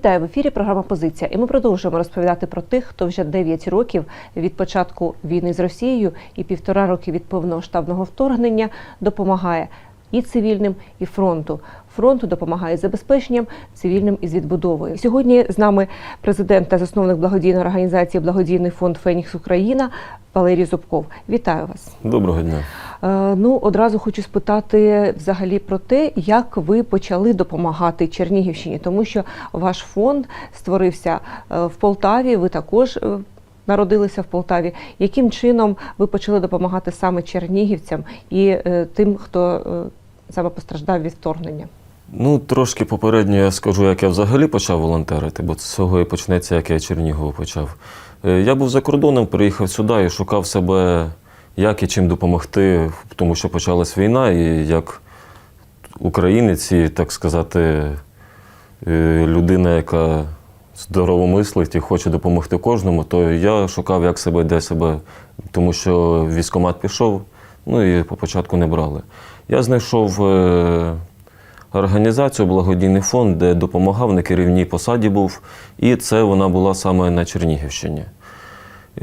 Вітаю в ефірі. Програма Позиція. І ми продовжуємо розповідати про тих, хто вже 9 років від початку війни з Росією і півтора роки від повномасштабного вторгнення допомагає і цивільним, і фронту. Фронту допомагає забезпеченням цивільним і з відбудовою. Сьогодні з нами президент та засновник благодійної організації Благодійний фонд Фенікс Україна Валерій Зубков. Вітаю вас. Доброго дня. Е, Ну, одразу хочу спитати взагалі про те, як ви почали допомагати Чернігівщині, тому що ваш фонд створився е, в Полтаві. Ви також е, народилися в Полтаві. Яким чином ви почали допомагати саме чернігівцям і тим, хто саме постраждав від вторгнення? Ну, трошки попередньо я скажу, як я взагалі почав волонтерити, бо з цього і почнеться, як я Чернігово почав. Я був за кордоном, приїхав сюди і шукав себе, як і чим допомогти, тому що почалась війна, і як українець, і, так сказати, е, людина, яка здорово мислить і хоче допомогти кожному, то я шукав, як себе, де себе, тому що військкомат пішов, ну і по початку не брали. Я знайшов е, організацію, благодійний фонд, де допомагав на керівній посаді був, і це вона була саме на Чернігівщині.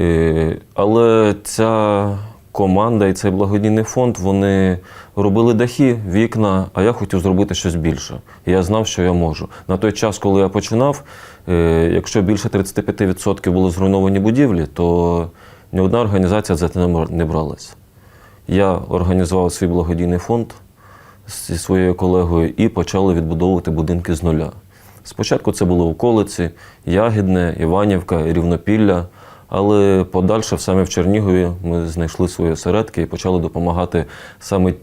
Е, Але ця команда і цей благодійний фонд вони робили дахи, вікна, а я хотів зробити щось більше. І я знав, що я можу. На той час, коли я починав, е, якщо більше 35% були зруйновані будівлі, то ні одна організація за це не бралась. Я організував свій благодійний фонд зі своєю колегою і почали відбудовувати будинки з нуля. Спочатку це були околиці, Ягідне, Іванівка, Рівнопілля, але подальше саме в Чернігові ми знайшли свої осередки і почали допомагати саме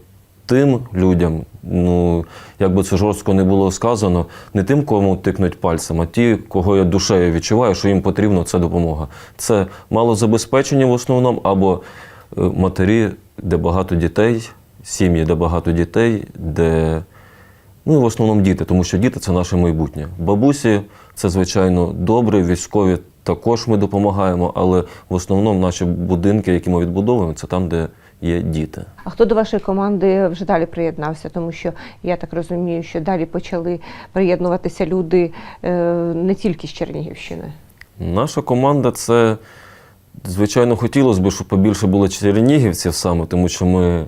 тим людям, ну як би це жорстко не було сказано, не тим, кому тикнуть пальцем, а ті, кого я душею відчуваю, що їм потрібна ця допомога. Це малозабезпечені в основному або е, матері, де багато дітей, сім'ї, де багато дітей, де ну і в основному діти, тому що діти це наше майбутнє. Бабусі це звичайно добре, військові також ми допомагаємо, але в основному наші будинки, які ми відбудовуємо, це там, де є діти. А хто до вашої команди вже далі приєднався? Тому що я так розумію, що далі почали приєднуватися люди е, не тільки з Чернігівщини. Наша команда це, звичайно, хотілося б, щоб побільше було чернігівців саме, тому що ми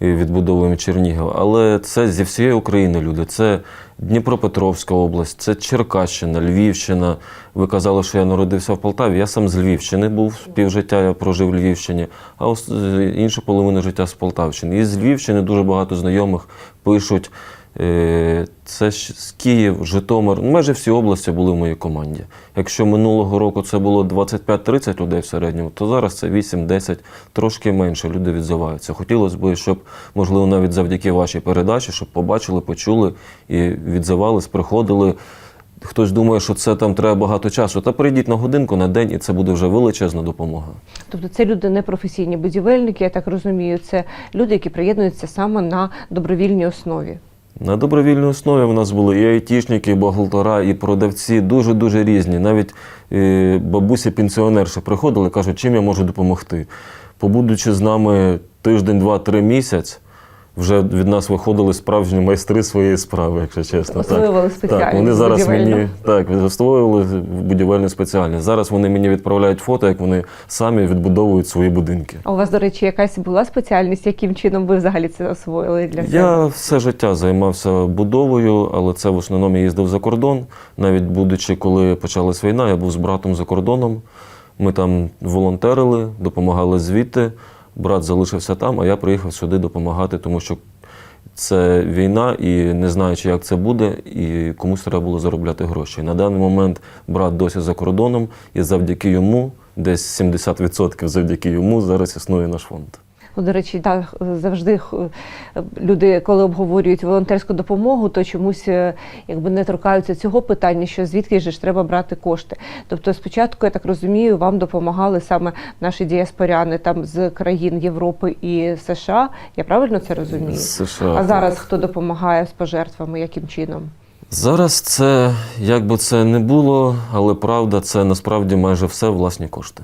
відбудовуємо Чернігів. Але це зі всієї України люди. Це Дніпропетровська область, це Черкащина, Львівщина. Ви казали, що я народився в Полтаві. Я сам з Львівщини був півжиття, я прожив в Львівщині, а е, іншу життя з Полтавщини. І з Львівщини дуже багато знайомих пишуть. Е, Це ж Київ, Житомир, ну, майже всі області були в моїй команді. Якщо минулого року це було 25-30 людей в середньому, то зараз це 8-10, трошки менше люди відзиваються. Хотілося б, щоб, можливо, навіть завдяки вашій передачі, щоб побачили, почули і відзивались, приходили. Хтось думає, що це там треба багато часу. Та прийдіть на годинку на день, і це буде вже величезна допомога. Тобто це люди не професійні будівельники, я так розумію. Це люди, які приєднуються саме на добровільній основі. На добровільній основі в нас були і айтішники, і бухгалтера, і продавці дуже-дуже різні. Навіть бабуся бабусі пенсіонерші приходили, кажуть, чим я можу допомогти. Побудучи з нами тиждень, два, три місяць, вже від нас виходили справжні майстри своєї справи, якщо чесно. Освоювали так, спеціальність вони зараз мені так освоювали будівельну спеціальність. Зараз вони мені відправляють фото, як вони самі відбудовують свої будинки. А у вас, до речі, якась була спеціальність, яким чином ви взагалі це освоїли для себе? Я все життя займався будовою, але це в основному я їздив за кордон. Навіть будучи, коли почалась війна, я був з братом за кордоном. Ми там волонтерили, допомагали звідти. Брат залишився там, а я приїхав сюди допомагати, тому що це війна, і не знаючи, як це буде, і комусь треба було заробляти гроші. На даний момент брат досі за кордоном, і завдяки йому, десь 70% завдяки йому, зараз існує наш фонд. Ну, до речі, так завжди люди, коли обговорюють волонтерську допомогу, то чомусь е, якби не торкаються цього питання, що звідки ж треба брати кошти. Тобто, спочатку, я так розумію, вам допомагали саме наші діаспоряни там з країн Європи і США. Я правильно це розумію? США. А зараз хто допомагає з пожертвами, яким чином? Зараз це, як би це не було, але правда, це насправді майже все власні кошти.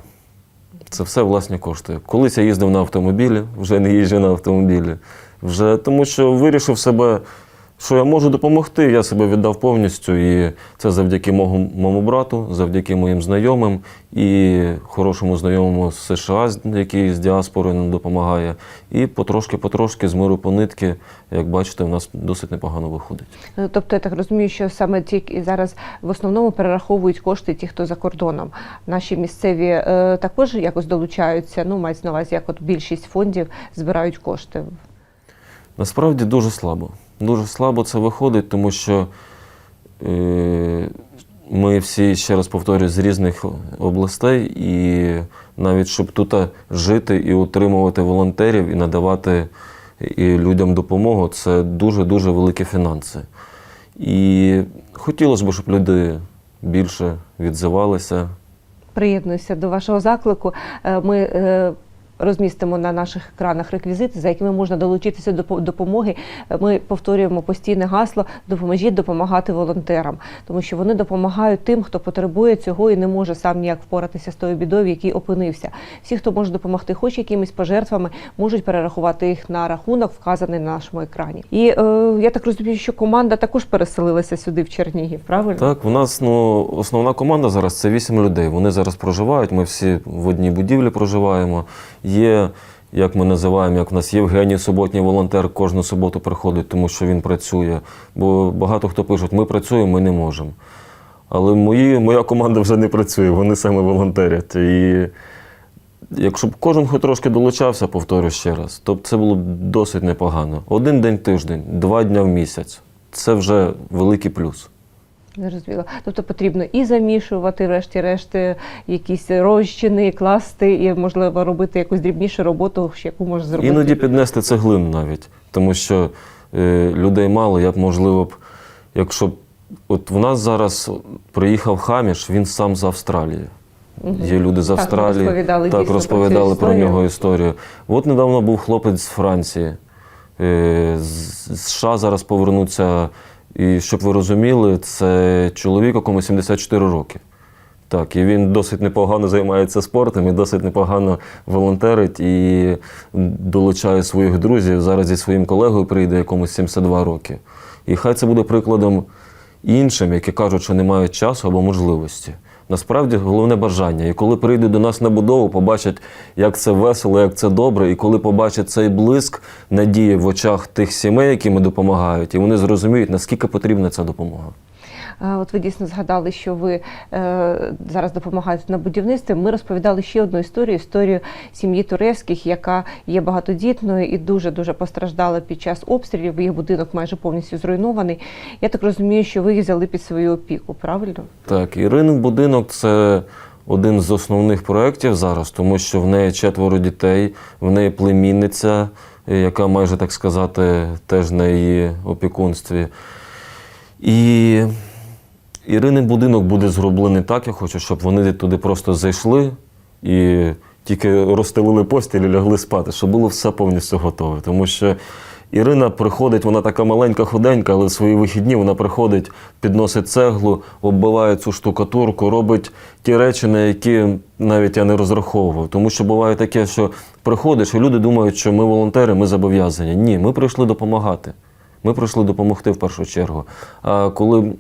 Це все власні кошти. Колись я їздив на автомобілі, вже не їжджу на автомобілі. Вже тому що вирішив себе що я можу допомогти, я себе віддав повністю. І це завдяки моєму брату, завдяки моїм знайомим і хорошому знайомому з США, який з діаспори нам допомагає. І потрошки-потрошки з миру по нитки, як бачите, в нас досить непогано виходить. Ну, Тобто я так розумію, що саме ті і зараз в основному перераховують кошти ті, хто за кордоном. Наші місцеві е, також якось долучаються. Ну, мається на увазі, як от більшість фондів збирають кошти. Насправді дуже слабо. Дуже слабо це виходить, тому що е, ми всі, ще раз повторюю, з різних областей, і навіть щоб тут жити і утримувати волонтерів і надавати і людям допомогу, це дуже-дуже великі фінанси. І хотілося б, щоб люди більше відзивалися. Приєднуюся до вашого заклику. Е, Ми е, розмістимо на наших екранах реквізити, за якими можна долучитися до допомоги. Ми повторюємо постійне гасло Допоможіть допомагати волонтерам, тому що вони допомагають тим, хто потребує цього і не може сам ніяк впоратися з тою бідою, в якій опинився. Всі, хто може допомогти, хоч якимись пожертвами, можуть перерахувати їх на рахунок, вказаний на нашому екрані. І е, я так розумію, що команда також переселилася сюди в Чернігів, правильно? Так, у нас ну, основна команда зараз це вісім людей. Вони зараз проживають. Ми всі в одній будівлі проживаємо. Є, як ми називаємо, як в нас Євгеній суботній волонтер кожну суботу приходить, тому що він працює. Бо багато хто пишуть, ми працюємо, ми не можемо. Але мої, моя команда вже не працює, вони саме волонтерять. І якщо б кожен хоч трошки долучався, повторю ще раз, то б це було б досить непогано. Один день тиждень, два дня в місяць це вже великий плюс. Зрозуміло. Тобто потрібно і замішувати, врешті-решт, якісь розчини, класти, і можливо робити якусь дрібнішу роботу, яку може зробити. Іноді піднести цеглину навіть, тому що е, людей мало. Я б, можливо, б, якщо б от в нас зараз приїхав Хаміш, він сам з Австралії. Є люди з Так, Австралії, розповідали так дійсно про розповідали про, нього історію. От недавно був хлопець з Франції. Е, з США зараз повернуться. І щоб ви розуміли, це чоловік, якому 74 роки. Так, і він досить непогано займається спортом і досить непогано волонтерить і долучає своїх друзів. Зараз зі своїм колегою прийде якомусь 72 роки. І хай це буде прикладом іншим, які кажуть, що не мають часу або можливості. Насправді головне бажання. І коли прийдуть до нас на будову, побачать, як це весело, як це добре, і коли побачать цей блиск надії в очах тих сімей, які ми допомагають, і вони зрозуміють, наскільки потрібна ця допомога. От ви дійсно згадали, що ви е, зараз допомагаєте на будівництві. Ми розповідали ще одну історію: історію сім'ї Туревських, яка є багатодітною і дуже дуже постраждала під час обстрілів. Їх будинок майже повністю зруйнований. Я так розумію, що ви їх взяли під свою опіку, правильно? Так, Іринин будинок це один з основних проєктів зараз, тому що в неї четверо дітей, в неї племінниця, яка майже так сказати, теж на її опікунстві. І Іринин будинок буде зроблений так, я хочу, щоб вони туди просто зайшли і тільки розстелили постіль і лягли спати, щоб було все повністю готове. Тому що Ірина приходить, вона така маленька, худенька, але в свої вихідні вона приходить, підносить цеглу, оббиває цю штукатурку, робить ті речі, на які навіть я не розраховував. Тому що буває таке, що приходиш, і люди думають, що ми волонтери, ми зобов'язані. Ні, ми прийшли допомагати. Ми прийшли допомогти в першу чергу. А коли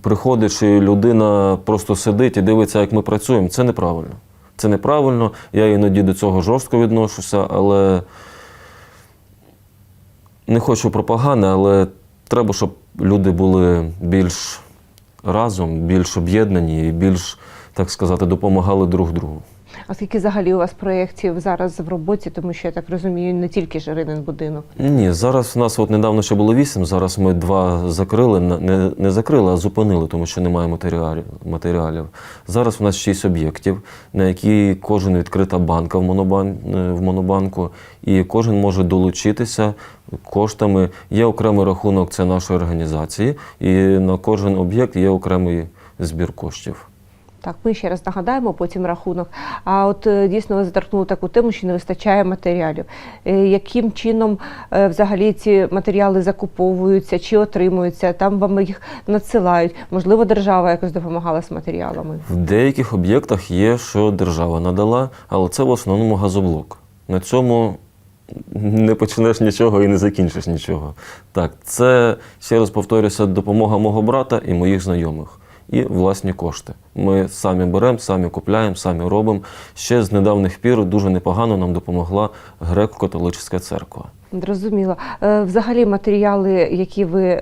приходиш і людина просто сидить і дивиться, як ми працюємо, це неправильно. Це неправильно. Я іноді до цього жорстко відношуся, але не хочу пропаганди, але треба, щоб люди були більш разом, більш об'єднані і більш, так сказати, допомагали друг другу. А скільки взагалі у вас проєктів зараз в роботі, тому що я так розумію, не тільки ж Іринин будинок. Ні, зараз у нас от недавно ще було вісім, зараз ми два закрили, не, не закрили, а зупинили, тому що немає матеріалів. матеріалів. Зараз у нас шість об'єктів, на які кожен відкрита банка в, монобан, е, в монобанку, і кожен може долучитися коштами. Є окремий рахунок це нашої організації, і на кожен об'єкт є окремий збір коштів. Так, ми ще раз нагадаємо потім рахунок. А от е, дійсно ви заторкнули таку тему, що не вистачає матеріалів. Е, Яким чином е, взагалі ці матеріали закуповуються чи отримуються? Там вам їх надсилають. Можливо, держава якось допомагала з матеріалами. В деяких об'єктах є, що держава надала, але це в основному газоблок. На цьому не почнеш нічого і не закінчиш нічого. Так, це ще раз повторюся, допомога мого брата і моїх знайомих. І власні кошти. Ми самі беремо, самі купляємо, самі робимо. Ще з недавніх пір дуже непогано нам допомогла греко-католицька церква. Зрозуміло. Е, Взагалі, матеріали, які ви е,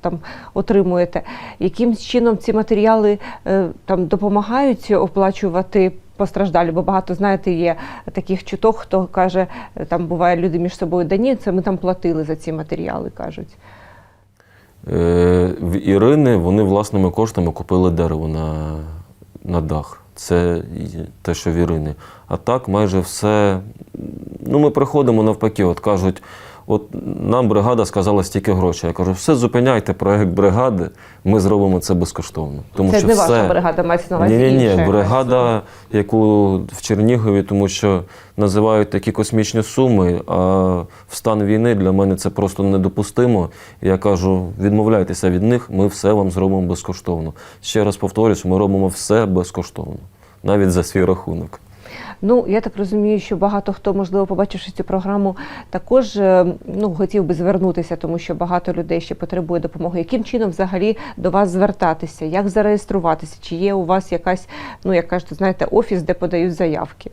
там отримуєте, яким чином ці матеріали е, там допомагають оплачувати постраждалі? Бо багато знаєте, є таких чуток, хто каже, там буває люди між собою, да ні, це ми там платили за ці матеріали, кажуть. Е, В Ірини вони власними коштами купили дерево на, на дах. Це те, що в Ірини. А так майже все. Ну, ми приходимо навпаки, от кажуть, от нам бригада сказала стільки грошей. Я кажу, все зупиняйте проект бригади, ми зробимо це безкоштовно. Тому це що не все... ваша бригада, мається на увазі Ні, ні, ні, бригада, яку в Чернігові, тому що називають такі космічні суми, а в стан війни для мене це просто недопустимо. Я кажу, відмовляйтеся від них, ми все вам зробимо безкоштовно. Ще раз повторюсь, ми робимо все безкоштовно, навіть за свій рахунок. Ну, я так розумію, що багато хто, можливо, побачивши цю програму, також е, ну, хотів би звернутися, тому що багато людей ще потребує допомоги. Яким чином взагалі до вас звертатися? Як зареєструватися? Чи є у вас якась, ну як кажете, знаєте, офіс, де подають заявки?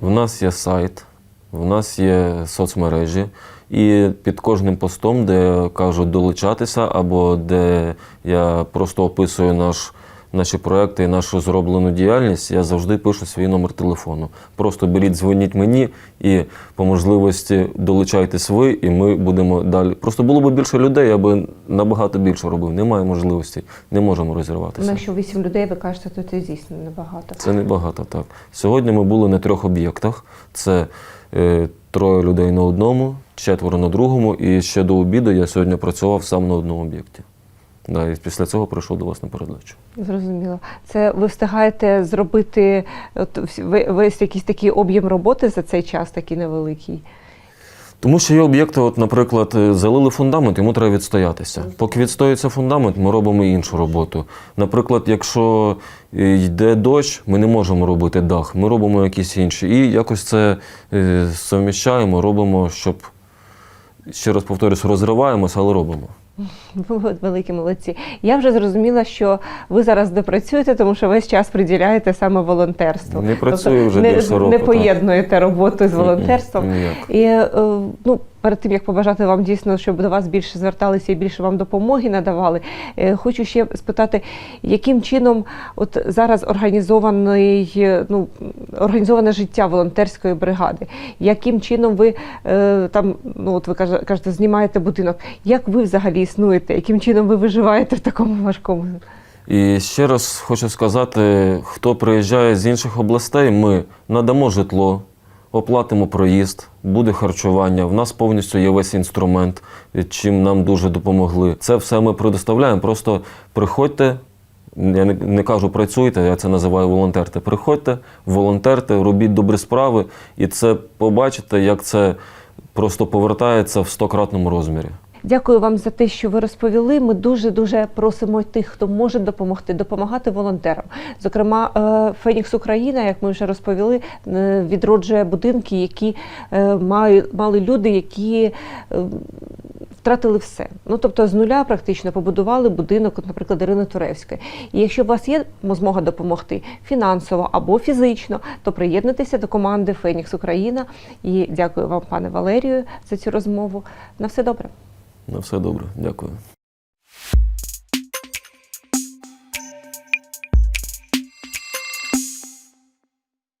В нас є сайт, в нас є соцмережі, і під кожним постом, де кажуть долучатися, або де я просто описую наш, наші проекти і нашу зроблену діяльність, я завжди пишу свій номер телефону. Просто беріть, дзвоніть мені і по можливості долучайтесь ви, і ми будемо далі. Просто було б більше людей, я би набагато більше робив. Немає можливості, не можемо Ну, розірватися. якщо вісім людей, ви кажете, то це дійсно небагато. Це небагато, так. Сьогодні ми були на трьох об'єктах. Це е, троє людей на одному, четверо на другому, і ще до обіду я сьогодні працював сам на одному об'єкті. Да, і після цього прийшов до вас на передачу. Зрозуміло. Це ви встигаєте зробити от, весь якийсь такий об'єм роботи за цей час, такий невеликий. Тому що є об'єкти, от, наприклад, е, залили фундамент, йому треба відстоятися. Поки відстоюється фундамент, ми робимо іншу роботу. Наприклад, якщо е, йде дощ, ми не можемо робити дах, ми робимо якісь інші. І якось це е, совміщаємо, робимо, щоб, ще раз повторюсь, розриваємося, але робимо. Ви великі молодці. Я вже зрозуміла, що ви зараз не працюєте, тому що весь час приділяєте саме волонтерству. Не працюю вже не, більше року, Не так. поєднуєте роботу з волонтерством. Ніяк. І е, ну, перед тим як побажати вам дійсно, щоб до вас більше зверталися і більше вам допомоги надавали, е, хочу ще спитати, яким чином от зараз організований е, ну організоване життя волонтерської бригади? Яким чином ви е, там, ну от ви каже- кажете, знімаєте будинок? Як ви взагалі існуєте? Яким чином ви виживаєте в такому важкому? І ще раз хочу сказати, хто приїжджає з інших областей, ми надамо житло, оплатимо проїзд, буде харчування. В нас повністю є весь інструмент, чим нам дуже допомогли. Це все ми предоставляємо. Просто приходьте. Я не, не кажу працюйте, я це називаю волонтерте. Приходьте, волонтерте, робіть добрі справи, і це побачите, як це просто повертається в стократному розмірі. Дякую вам за те, що ви розповіли. Ми дуже дуже просимо тих, хто може допомогти, допомагати волонтерам. Зокрема, е, Фенікс Україна, як ми вже розповіли, е, відроджує будинки, які е, мали люди, які втратили все. Ну тобто з нуля практично побудували будинок, наприклад, Ірини Туревської. І якщо у вас є змога допомогти фінансово або фізично, то приєднуйтеся до команди Фенікс Україна. І дякую вам, пане Валерію, за цю розмову. На все добре. На все добре, дякую.